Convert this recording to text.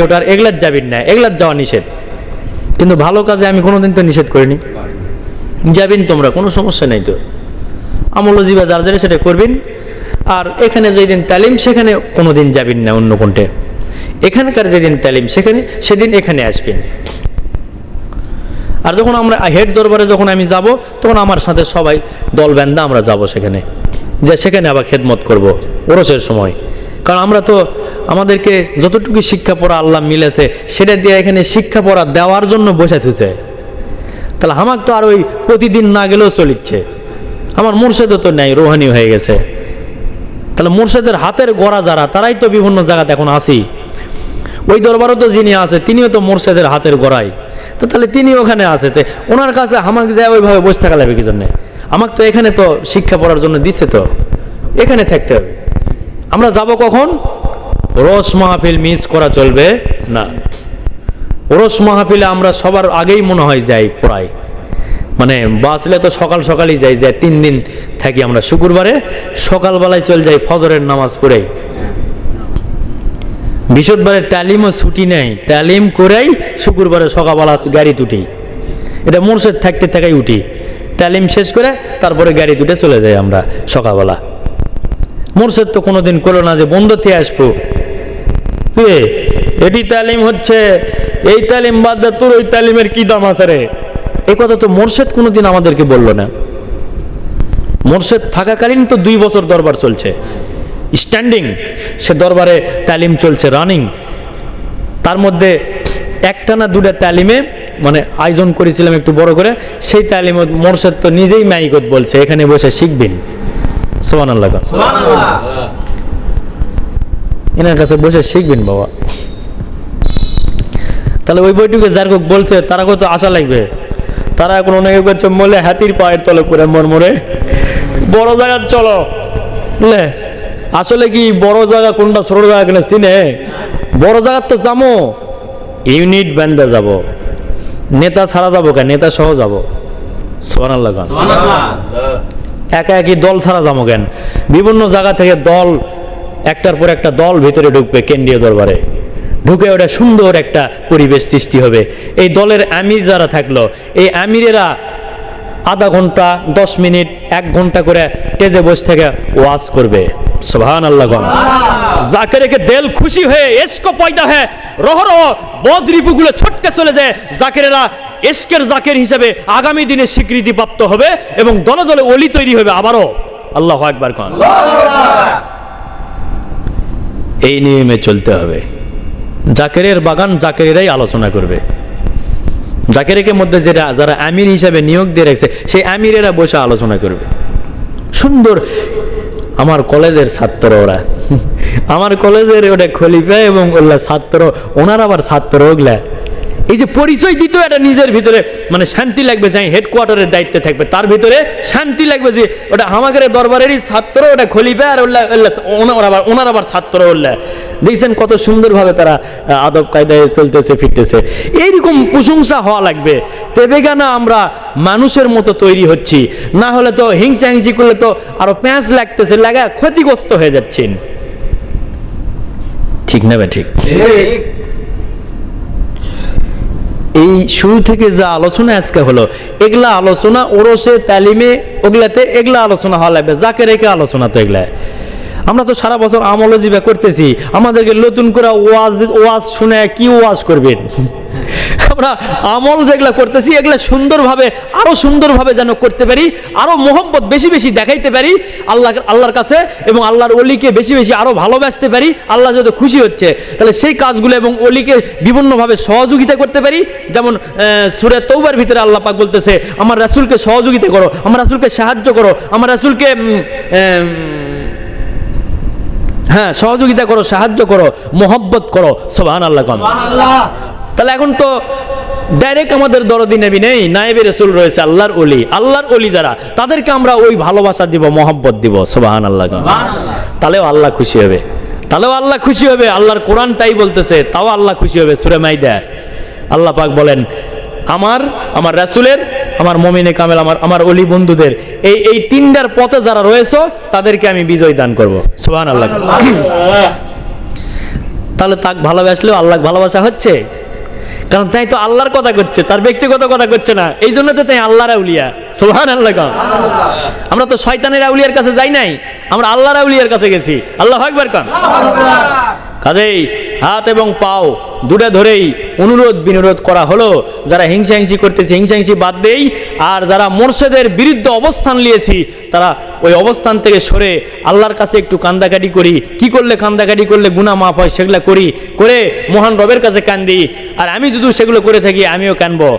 ওটার এগলার যাবিন না এগলার যাওয়া নিষেধ। কিন্তু ভালো কাজে আমি কোনোদিন তো নিষেধ করিনি। যাবেন তোমরা, কোনো সমস্যা নেই তো। আমল জিবা যার যারা সেটা করবেন। আর এখানে যেদিন তালিম, সেখানে কোনো দিন যাবেন না অন্য কোনটে। এখানকার যেদিন তালিম, সেখানে, সেদিন এখানে আসবেন। আর যখন আমরা হেড দরবারে যখন আমি যাব, তখন আমার সাথে সবাই দল ব্যান্দা আমরা যাব সেখানে। যে সেখানে আবার খেদমত করব, ওরসের সময়। কারণ আমরা তো আমাদেরকে যতটুকু শিক্ষা পড়া আল্লাহ মিলেছে, সেটা দিয়ে এখানে শিক্ষা পড়া দেওয়ার জন্য বসে থুছে তাহলে আমার তো আর ওই প্রতিদিন না গেলেও চলিচ্ছে। আমার মুর্শেদও তো নেই রোহানি হয়ে গেছে। তাহলে মুর্শেদের হাতের গড়া যারা, তারাই তো বিভিন্ন জায়গাতে এখন আসি ওই দরবারও তো যিনি আছে, তিনিও তো মোর্শেদের হাতের গড়াই তো তাহলে তিনি ওখানে আছে, তো ওনার কাছে আমাকে যায় ওইভাবে বসে থাকা লাগবে কি জন্যে? আমাকে তো এখানে তো শিক্ষা পড়ার জন্য দিচ্ছে তো। এখানে থাকতে হবে। আমরা যাব কখন? রস মাহফিল মিস করা চলবে? না। রস মাহফিলে আমরা সবার আগেই মনে হয় যাই প্রায়। মানে বাসলে তো সকাল সকালই যাই যাই তিন দিন থাকি আমরা। শুক্রবারে সকালবেলায় চলে যাই ফজরের নামাজ পড়েই বৃহস্পতিবারে তালিমও ছুটি নেই। তালিম করেই শুক্রবারে সকালবেলা গাড়ি তুটি। এটা মোর্শেদ থাকতে থাকাই উঠি। তালিম শেষ করে তারপরে গাড়ি তুটে চলে যাই আমরা সকালবেলা। মোর্শেদ তো কোনোদিন করল না যে বন্ধতে আসব। এ, এটি তালিম হচ্ছে এই তালিম বাদ দে তোর ওই তালিমের কি দাম আছে রে? এই কথা তো মোর্শেদ কোনোদিন আমাদেরকে বলল না। মোর্শেদ থাকাকালীন তো দুই বছর দরবার চলছে। স্ট্যান্ডিং সে দরবারে তালিম চলছে রানিং তার মধ্যে একটা না দুটা তালিমে মানে আয়োজন করেছিলাম একটু বড় করে সেই তালিম মোর্শেদ তো নিজেই মাইকত বলছে এখানে বসে শিখবেন। সোমান আল্লাহ এনার কাছে বসে শিখবেন বাবা। তাহলে ওই বইটুকু যার হোক বলছে তারা কত আশা লাগবে? তারা এখন অনেকে করছে মলে হাতির পায়ের তলে করে মরমরে। বড় জায়গার চলো। বুঝলে আসলে কি বড় জায়গা কোনটা ছোট জায়গা কিনা চিনে? বড় জায়গার তো যাব। ইউনিট ব্যান্ডে যাব। নেতা ছাড়া যাব কেন নেতা সহ যাব। সোহান আল্লাহ খান একা একই দল ছাড়া যাব কেন? বিভিন্ন জায়গা থেকে দল, একটার পর একটা দল ভিতরে ঢুকবে কেন্দ্রীয় দরবারে। ঢুকে ওটা সুন্দর একটা পরিবেশ সৃষ্টি হবে। এই দলের আমির যারা থাকল, এই আমিরেরা আধা ঘণ্টা, দশ মিনিট, এক ঘণ্টা করে টেজে বসে থেকে ওয়াজ করবে। সোহান আল্লাহ যাকে রেখে দেল খুশি হয়ে, এসকো পয়দা হয়ে, রহ রহ বদ রিপুগুলো ছটকে চলে যায়। জাকেরেরা এসকের জাকের হিসেবে আগামী দিনে স্বীকৃতি প্রাপ্ত হবে এবং দলে দলে অলি তৈরি হবে আবারও। আল্লাহ একবার কন। এই নিয়মে চলতে হবে। জাকেরের বাগান জাকেরেরাই আলোচনা করবে। জাকেরের মধ্যে যেটা, যারা আমির হিসাবে নিয়োগ দিয়ে রেখেছে, সেই আমিরেরা বসে আলোচনা করবে। সুন্দর। আমার কলেজের ছাত্র ওরা। আমার কলেজের ওটা খলিফা এবং ওগুলা ছাত্র, ওনার আবার ছাত্র ওগুলা। এই যে পরিচয় দিত এটা নিজের ভিতরে মানে শান্তি লাগবে যে হেডকোয়ার্টারের দায়িত্বে থাকবে। তার ভিতরে শান্তি লাগবে যে ওটা আমাদের দরবারেরই ছাত্র, ওটা খলিফা আর ওল্লা ওনার আবার ওনার আবার ছাত্র ওল্লা। দেখছেন কত সুন্দরভাবে তারা আদব কায়দায় চলতেছে, ফিরতেছে। এইরকম প্রশংসা হওয়া লাগবে। তবে কেন আমরা মানুষের মতো তৈরি হচ্ছি? না হলে তো হিংসা হিংসি করলে তো আরও প্যাঁচ লাগতেছে, লাগা ক্ষতিগ্রস্ত হয়ে যাচ্ছেন। ঠিক না ঠিক। এই শুরু থেকে যা আলোচনা আজকে হলো, এগুলা আলোচনা ওরসে, তালিমে, ওগুলাতে এগুলা আলোচনা হওয়া লাগবে, যাকে রেখে আলোচনা তো এগুলা। আমরা তো সারা বছর আমলে জীবা করতেছি, আমাদেরকে নতুন করে ওয়াজ ওয়াজ শুনে কি ওয়াজ করবেন? আমরা আমল যেগুলা করতেছি, এগুলা সুন্দরভাবে, আরও সুন্দরভাবে যেন করতে পারি, আরও মোহব্বত বেশি বেশি দেখাইতে পারি আল্লাহ আল্লাহর কাছে এবং আল্লাহর অলিকে বেশি বেশি আরও ভালোবাসতে পারি, আল্লাহ যত খুশি হচ্ছে। তাহলে সেই কাজগুলো এবং অলিকে বিভিন্নভাবে সহযোগিতা করতে পারি, যেমন সুরে তৌবার ভিতরে আল্লাহ পাক বলতেছে, আমার রাসূলকে সহযোগিতা করো, আমার রাসুলকে সাহায্য করো, আমার রাসূলকে হ্যাঁ সহযোগিতা করো, সাহায্য করো মোহব্বত করো। সোহান আল্লাহ তাহলে এখন তো ডাইরেক্ট আমাদের দরদি নেবি নেই নায়েবে রসুল রয়েছে আল্লাহর অলি আল্লাহর অলি যারা তাদেরকে আমরা ওই ভালোবাসা দিব মহব্বত দিব সোবাহান আল্লাহ তাহলেও আল্লাহ খুশি হবে। তাহলেও আল্লাহ খুশি হবে। আল্লাহর কোরআন তাই বলতেছে তাও আল্লাহ খুশি হবে সুরে মাইদা। আল্লাহ পাক বলেন আমার আমার রাসুলের আমার মমিনে কামেল আমার আমার অলি বন্ধুদের এই এই তিনটার পথে যারা রয়েছে তাদেরকে আমি বিজয় দান করব। সুবহান আল্লাহ তাহলে তাক ভালোবাসলেও আল্লাহ ভালোবাসা হচ্ছে? কারণ তাই তো আল্লাহর কথা করছে তার ব্যক্তিগত কথা করছে না। এই জন্য তো তাই আল্লাহর আউলিয়া। সোহান আল্লাহ। আমরা তো শয়তানের আউলিয়ার কাছে যাই নাই আমরা আল্লাহ রাউলিয়ার কাছে গেছি। আল্লাহ একবার কন কাজেই হাত এবং পাও দুটো ধরেই অনুরোধ বিনোরোধ করা হলো। যারা হিংসা হিংসি করতেছে হিংসা হিংসি বাদ দেই। আর যারা মোর্শেদের বিরুদ্ধে অবস্থান নিয়েছি, তারা ওই অবস্থান থেকে সরে আল্লাহর কাছে একটু কান্দাকাটি করি। কি করলে কান্দাকাটি করলে গুণা মাফ হয় সেগুলো করি। করে মহান রবের কাছে কান্দি। আর আমি যদি সেগুলো করে থাকি, আমিও কানবো।